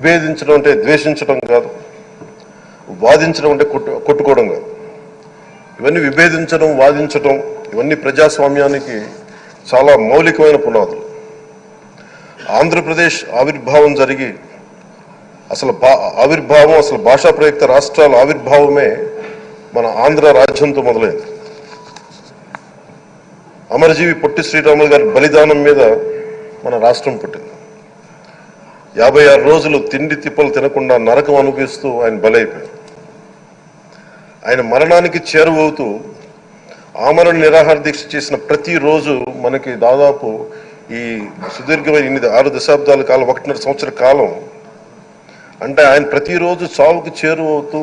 విభేదించడం అంటే ద్వేషించడం కాదు. వాదించడం అంటే కొట్టు కొట్టుకోవడం కాదు. ఇవన్నీ విభేదించడం వాదించడం ఇవన్నీ ప్రజాస్వామ్యానికి చాలా మౌలికమైన పునాదులు. ఆంధ్రప్రదేశ్ ఆవిర్భావం జరిగి అసలు ఆవిర్భావం అసలు భాషా ప్రయుక్త రాష్ట్రాల ఆవిర్భావమే మన ఆంధ్ర రాజ్యంతో మొదలైంది. అమరజీవి పొట్టి శ్రీరాములు గారి బలిదానం మీద మన రాష్ట్రం పుట్టింది. యాభై ఆరు రోజులు తిండి తిప్పలు తినకుండా నరకం అనుభవిస్తూ ఆయన బలైపోయారు ఆయన మరణానికి చేరువవుతూ ఆమరణ నిరాహార దీక్ష చేసిన ప్రతిరోజు మనకి దాదాపు ఈ సుదీర్ఘమైన ఎనిమిది ఆరు దశాబ్దాల కాలం ఒకటిన్నర సంవత్సర కాలం అంటే ఆయన ప్రతిరోజు చావుకు చేరువవుతూ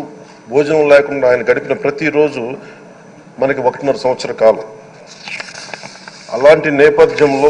భోజనం లేకుండా ఆయన గడిపిన ప్రతిరోజు మనకి ఒకటిన్నర సంవత్సర కాలం. అలాంటి నేపథ్యంలో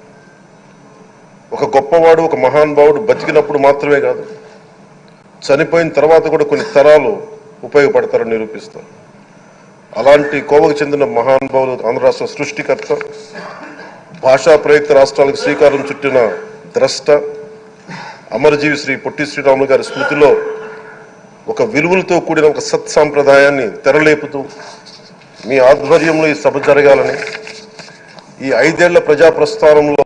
ఒక గొప్పవాడు ఒక మహానుభావుడు బతికినప్పుడు మాత్రమే కాదు చనిపోయిన తర్వాత కూడా కొన్ని తరాలు ఉపయోగపడతారని నిరూపిస్తారు. అలాంటి కోవకు చెందిన మహానుభావులు ఆంధ్ర రాష్ట్ర సృష్టికర్త భాషా ప్రయుక్త రాష్ట్రాలకు శ్రీకారం చుట్టిన ద్రష్ట అమరజీవి శ్రీ పొట్టి శ్రీరాములు గారి స్మృతిలో ఒక విలువలతో కూడిన ఒక సత్ సాంప్రదాయాన్ని తెరలేపుతూ మీ ఆధ్వర్యంలో ఈ సభ జరగాలని ఈ ఐదేళ్ళ ప్రజా ప్రస్థానంలో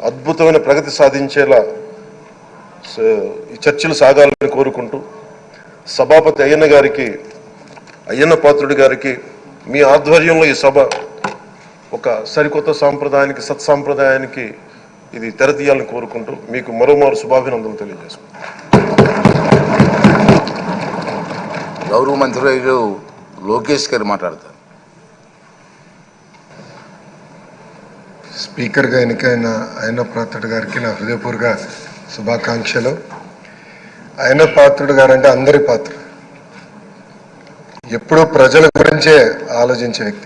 అద్భుతమైన ప్రగతి సాధించేలా ఈ చర్చలు సాగాలని కోరుకుంటూ సభాపతి అయ్యన్న గారికి అయ్యన్న పాత్రుడి గారికి మీ ఆధ్వర్యంలో ఈ సభ ఒక సరికొత్త సాంప్రదాయానికి సత్సాంప్రదాయానికి ఇది తెరతీయాలని కోరుకుంటూ మీకు మరోమారు శుభాభినందనలు తెలియజేసుకుంటాను గౌరవ మంత్రులు లోకేష్ గారు మాట్లాడతారు. స్పీకర్గా ఎన్నికైన ఆయన పాత్రుడు గారికి నా హృదయపూర్వక శుభాకాంక్షలు. ఆయన పాత్రుడు గారంటే అందరి పాత్ర. ఎప్పుడూ ప్రజల గురించే ఆలోచించే వ్యక్తి.